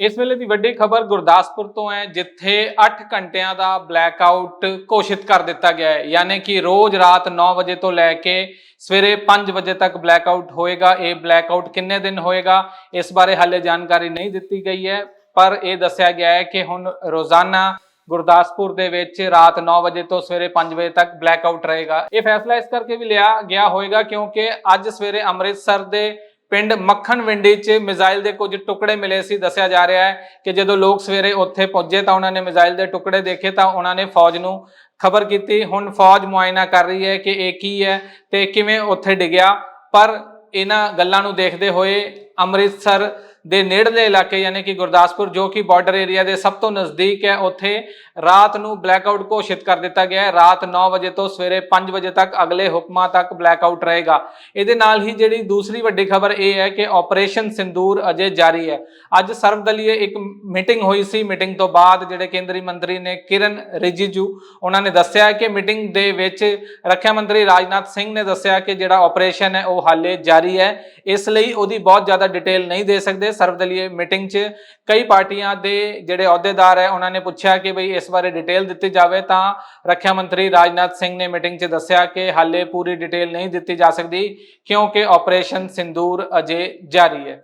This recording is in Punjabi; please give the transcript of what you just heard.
ਇਸ ਵੇਲੇ ਦੀ ਵੱਡੀ ਖਬਰ ਗੁਰਦਾਸਪੁਰ ਤੋਂ ਹੈ, ਜਿੱਥੇ 8 ਘੰਟਿਆਂ ਦਾ ਬਲੈਕ ਆਊਟ ਘੋਸ਼ਿਤ ਕਰ ਦਿੱਤਾ ਗਿਆ ਹੈ। ਯਾਨੀ ਕਿ ਰੋਜ਼ ਰਾਤ 9 ਵਜੇ ਤੋਂ ਲੈ ਕੇ ਸਵੇਰੇ 5 ਵਜੇ ਤੱਕ ਬਲੈਕ ਆਊਟ ਹੋਏਗਾ। ਇਹ ਬਲੈਕ ਆਊਟ ਕਿੰਨੇ ਦਿਨ ਹੋਏਗਾ, ਇਸ ਬਾਰੇ ਹਾਲੇ ਜਾਣਕਾਰੀ ਨਹੀਂ ਦਿੱਤੀ ਗਈ ਹੈ। ਪਰ ਇਹ ਦੱਸਿਆ ਗਿਆ ਹੈ ਕਿ ਹੁਣ ਰੋਜ਼ਾਨਾ ਗੁਰਦਾਸਪੁਰ ਦੇ ਵਿੱਚ ਰਾਤ 9 ਵਜੇ ਤੋਂ ਸਵੇਰੇ 5 ਵਜੇ ਤੱਕ ਬਲੈਕ ਆਊਟ ਰਹੇਗਾ। ਇਹ ਫੈਸਲਾ ਇਸ ਕਰਕੇ ਵੀ ਲਿਆ ਗਿਆ ਹੋਏਗਾ ਕਿਉਂਕਿ ਅੱਜ ਸਵੇਰੇ ਅੰਮ੍ਰਿਤਸਰ ਦੇ ਪਿੰਡ ਮੱਖਣ ਵਿੰਡੀ 'ਚ ਮਿਜ਼ਾਈਲ ਦੇ ਕੁਝ ਟੁਕੜੇ ਮਿਲੇ ਸੀ। ਦੱਸਿਆ ਜਾ ਰਿਹਾ ਹੈ ਕਿ ਜਦੋਂ ਲੋਕ ਸਵੇਰੇ ਉੱਥੇ ਪਹੁੰਚੇ ਤਾਂ ਉਹਨਾਂ ਨੇ ਮਿਜ਼ਾਈਲ ਦੇ ਟੁਕੜੇ ਦੇਖੇ ਤਾਂ ਉਹਨਾਂ ਨੇ ਫੌਜ ਨੂੰ ਖਬਰ ਕੀਤੀ। ਹੁਣ ਫੌਜ ਮੁਆਇਨਾ ਕਰ ਰਹੀ ਹੈ ਕਿ ਇਹ ਕੀ ਹੈ ਤੇ ਕਿਵੇਂ ਉੱਥੇ ਡਿੱਗਿਆ। ਪਰ ਇਹਨਾਂ ਗੱਲਾਂ ਨੂੰ ਦੇਖਦੇ ਹੋਏ ਅੰਮ੍ਰਿਤਸਰ ਦੇ ਨੇੜਲੇ ਇਲਾਕੇ, ਯਾਨੀ ਕਿ ਗੁਰਦਾਸਪੁਰ, ਜੋ ਕਿ ਬਾਰਡਰ ਏਰੀਆ ਦੇ ਸਭ ਤੋਂ ਨਜ਼ਦੀਕ ਹੈ, ਉੱਥੇ ਰਾਤ ਨੂੰ ਬਲੈਕਆਊਟ ਘੋਸ਼ਿਤ ਕਰ ਦਿੱਤਾ ਗਿਆ ਹੈ। ਰਾਤ 9 ਵਜੇ ਤੋਂ ਸਵੇਰੇ 5 ਵਜੇ ਤੱਕ ਅਗਲੇ ਹੁਕਮਾਂ ਤੱਕ ਬਲੈਕਆਊਟ ਰਹੇਗਾ। ਇਹਦੇ ਨਾਲ ਹੀ ਜਿਹੜੀ ਦੂਸਰੀ ਵੱਡੀ ਖਬਰ ਇਹ ਹੈ ਕਿ ਆਪਰੇਸ਼ਨ ਸਿੰਦੂਰ ਅਜੇ ਜਾਰੀ ਹੈ। ਅੱਜ ਸਰਵਦਲੀਏ ਇੱਕ ਮੀਟਿੰਗ ਹੋਈ ਸੀ। ਮੀਟਿੰਗ ਤੋਂ ਬਾਅਦ ਜਿਹੜੇ ਕੇਂਦਰੀ ਮੰਤਰੀ ਨੇ ਕਿਰਨ ਰਿਜੀਜੂ, ਉਹਨਾਂ ਨੇ ਦੱਸਿਆ ਕਿ ਮੀਟਿੰਗ ਦੇ ਵਿੱਚ ਰੱਖਿਆ ਮੰਤਰੀ ਰਾਜਨਾਥ ਸਿੰਘ ਨੇ ਦੱਸਿਆ ਕਿ ਜਿਹੜਾ ਆਪਰੇਸ਼ਨ ਹੈ, ਉਹ ਹਾਲੇ ਜਾਰੀ ਹੈ। ਇਸ ਲਈ ਉਹਦੀ ਬਹੁਤ ਜ਼ਿਆਦਾ ਡਿਟੇਲ ਨਹੀਂ ਦੇ ਸਕਦੇ। ਸਰਵਦਲੀਏ ਮੀਟਿੰਗ 'ਚ ਕਈ ਪਾਰਟੀਆਂ ਦੇ ਜਿਹੜੇ ਅਹੁਦੇਦਾਰ ਹੈ, ਉਹਨਾਂ ਨੇ ਪੁੱਛਿਆ ਕਿ ਬਈ ਇਸ ਬਾਰੇ ਡਿਟੇਲ ਦਿੱਤੀ ਜਾਵੇ ਤਾਂ ਰੱਖਿਆ ਮੰਤਰੀ ਰਾਜਨਾਥ ਸਿੰਘ ਨੇ ਮੀਟਿੰਗ 'ਚ ਦੱਸਿਆ ਕਿ ਹਾਲੇ ਪੂਰੀ ਡਿਟੇਲ ਨਹੀਂ ਦਿੱਤੀ ਜਾ ਸਕਦੀ ਕਿਉਂਕਿ ਆਪਰੇਸ਼ਨ ਸਿੰਦੂਰ ਅਜੇ ਜਾਰੀ ਹੈ।